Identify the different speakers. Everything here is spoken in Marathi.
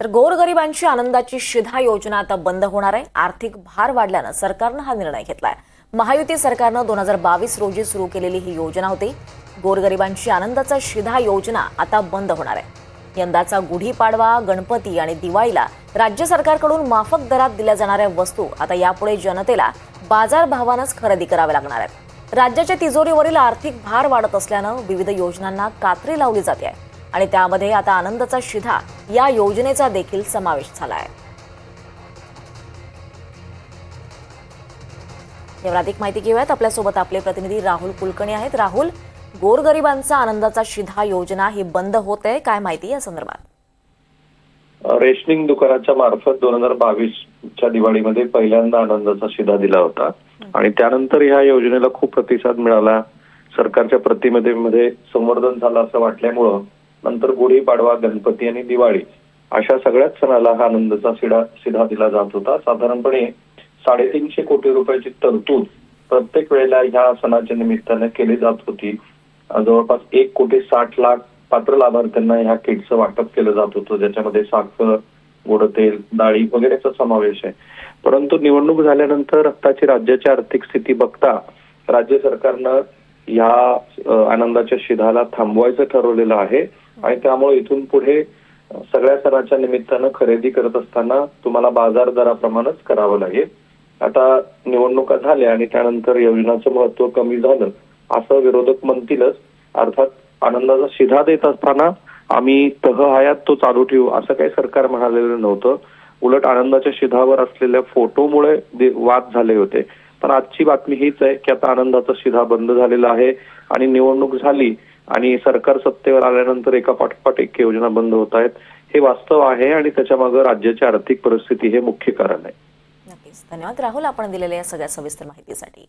Speaker 1: तर गोरगरिबांची आनंदाची शिधा योजना आता बंद होणार आहे. आर्थिक भार वाढल्यानं सरकारनं हा निर्णय घेतलाय. महायुती सरकारनं दोन हजार बावीस रोजी सुरू केलेली ही योजना होती. गोरगरिबांची आनंदाचा शिधा योजना आता बंद होणार आहे. यंदाचा गुढीपाडवा गणपती आणि दिवाळीला राज्य सरकारकडून माफक दरात दिल्या जाणाऱ्या वस्तू आता यापुढे जनतेला बाजारभावानंच खरेदी कराव्या लागणार आहेत. राज्याच्या तिजोरीवरील आर्थिक भार वाढत असल्यानं विविध योजनांना कात्री लावली जाते आहे. आणि त्यामध्ये आता आनंदाचा शिधा या योजनेचा देखील समावेश झाला आहे यावर अधिक माहिती घेऊयात. आपल्यासोबत आपले प्रतिनिधी राहुल कुलकर्णी आहेत. राहुल गोरगरिबांचा आनंदाचा शिधा योजना ही बंद होत आहे काय माहिती या संदर्भात?
Speaker 2: रेशनिंग दुकानाच्या मार्फत दोन हजार बावीसच्या दिवाळीमध्ये पहिल्यांदा आनंदाचा शिधा दिला होता. आणि त्यानंतर ह्या योजनेला खूप प्रतिसाद मिळाला. सरकारच्या प्रतिमध्ये संवर्धन झालं असं वाटल्यामुळं नंतर गुढीपाडवा गणपती आणि दिवाळी अशा सगळ्याच सणाला हा आनंदाचा सिधा सिधा दिला जात होता. साधारणपणे साडेतीनशे कोटी रुपयाची तरतूद प्रत्येक वेळेला ह्या सणाच्या निमित्ताने केली जात होती. जवळपास एक कोटी साठ लाख पात्र लाभार्थ्यांना ह्या किटचं वाटप केलं जात होतं. ज्याच्यामध्ये साखर गोड तेल डाळी वगैरेचा समावेश आहे. परंतु निवडणूक झाल्यानंतर आताची राज्याची आर्थिक स्थिती बघता राज्य सरकारनं ह्या आनंदाच्या शिधाला थांबवायचं ठरवलेलं आहे. आणि त्यामुळे इथून पुढे सगळ्या सणाच्या निमित्तानं खरेदी करत असताना तुम्हाला बाजार दराप्रमाणेच करावं लागेल. आता निवडणुका झाल्या आणि त्यानंतर योजनाचं महत्त्व कमी झालं असं विरोधक म्हणतीलच. अर्थात आनंदाचा शिधा देत असताना आम्ही तह हयात तो चालू ठेवू असं काही सरकार म्हणालेलं नव्हतं. उलट आनंदाच्या शिधावर असलेल्या फोटोमुळे वाद झाले होते. पण आजची बातमी हीच आहे की आता आनंदाचा शिधा बंद झालेला आहे आणि निवडणूक झाली आणि सरकार सत्तेवर आल्यानंतर एका पाठोपाठ एक योजना बंद होत आहेत. हे वास्तव आहे आणि त्याच्यामागे राज्याची आर्थिक परिस्थिती हे मुख्य कारण आहे.
Speaker 1: नक्कीच. धन्यवाद. राहुल आपण दिलेल्या या सगळ्या सविस्तर माहितीसाठी.